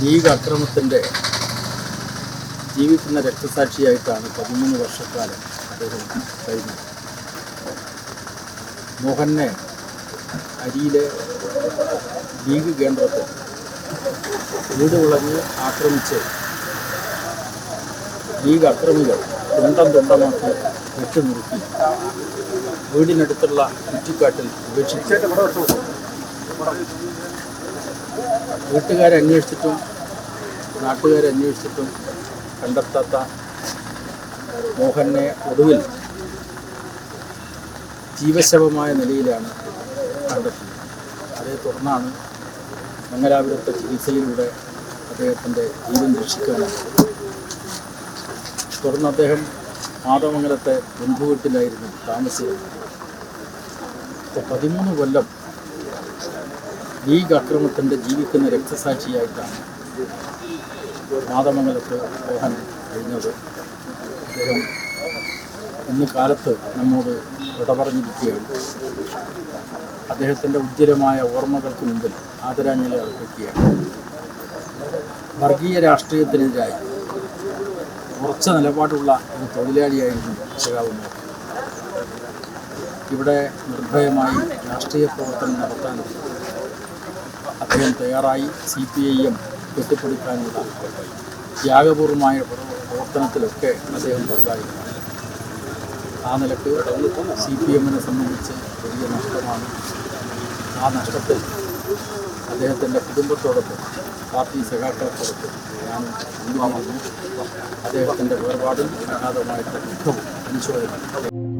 League അക്രമത്തിന്റെ ജീവിക്കുന്ന രക്തസാക്ഷിയായിട്ടാണ് പതിമൂന്ന് വർഷക്കാലം അദ്ദേഹം കഴിഞ്ഞത്. മോഹനെ അരിയിലെ ലീഗ് കേന്ദ്രത്തിൽ വീട് ഉളഞ്ഞ് ആക്രമിച്ച് ലീഗ് അക്രമികൾ തുണ്ടം തുണ്ടമാക്കി വെട്ടുനുറുക്കി വീടിനടുത്തുള്ള ചുറ്റിക്കാട്ടിൽ ഉപേക്ഷിച്ചു. വീട്ടുകാരെ അന്വേഷിച്ചിട്ടും നാട്ടുകാരെ അന്വേഷിച്ചിട്ടും കണ്ടെത്താത്ത മോഹനെ ഒടുവിൽ ജീവശവമായ നിലയിലാണ് കണ്ടെത്തിയത്. അതേ തുടർന്നാണ് മംഗലാപുരത്തെ ചികിത്സയിലൂടെ അദ്ദേഹത്തിന്റെ ജീവൻ രക്ഷിക്കാനായത് തുടർന്ന് അദ്ദേഹം മാതമംഗലത്തെ ബന്ധുവീട്ടിലായിരുന്നു താമസിച്ചിരുന്നത്. പതിമൂന്ന് കൊല്ലം ലീഗ് അക്രമത്തിന്റെ ജീവിക്കുന്ന രക്തസാക്ഷിയായിട്ടാണ് മാതമംഗലത്ത് മോഹൻ കഴിഞ്ഞത് അദ്ദേഹം ഇന്ന് കാലത്ത് നമ്മോട് വിട അദ്ദേഹത്തിന്റെ ഉജ്ജ്വലമായ ഓർമ്മകൾക്ക് മുമ്പിൽ ആദരാഞ്ജലി അർപ്പിക്കുകയാണ്. വർഗീയ രാഷ്ട്രീയത്തിനെതിരായി ഉറച്ച നിലപാടുള്ള ഒരു തൊഴിലാളിയായിരുന്നു മോഹൻ. ഇവിടെ നിർഭയമായി രാഷ്ട്രീയ പ്രവർത്തനം നടത്താൻ അദ്ദേഹം തയ്യാറായി. സി പി ഐ എം കെട്ടിപ്പടുക്കാനുള്ള ത്യാഗപൂർവമായ പ്രവ- പ്രവർത്തനത്തിലൊക്കെ അദ്ദേഹം പങ്കാളിയാണ്. ആ നിലയ്ക്ക് സി പി എമ്മിനെ സംബന്ധിച്ച് വലിയ നഷ്ടമാണ്. ആ നഷ്ടത്തിൽ അദ്ദേഹത്തിന്റെ കുടുംബത്തോടൊപ്പം പാർട്ടി സഖാക്കളത്തോടൊപ്പം ഞാൻ അദ്ദേഹത്തിന്റെ വേർപാടും അഗാധമായിട്ട് ദുഃഖവും അനുശോചനവും.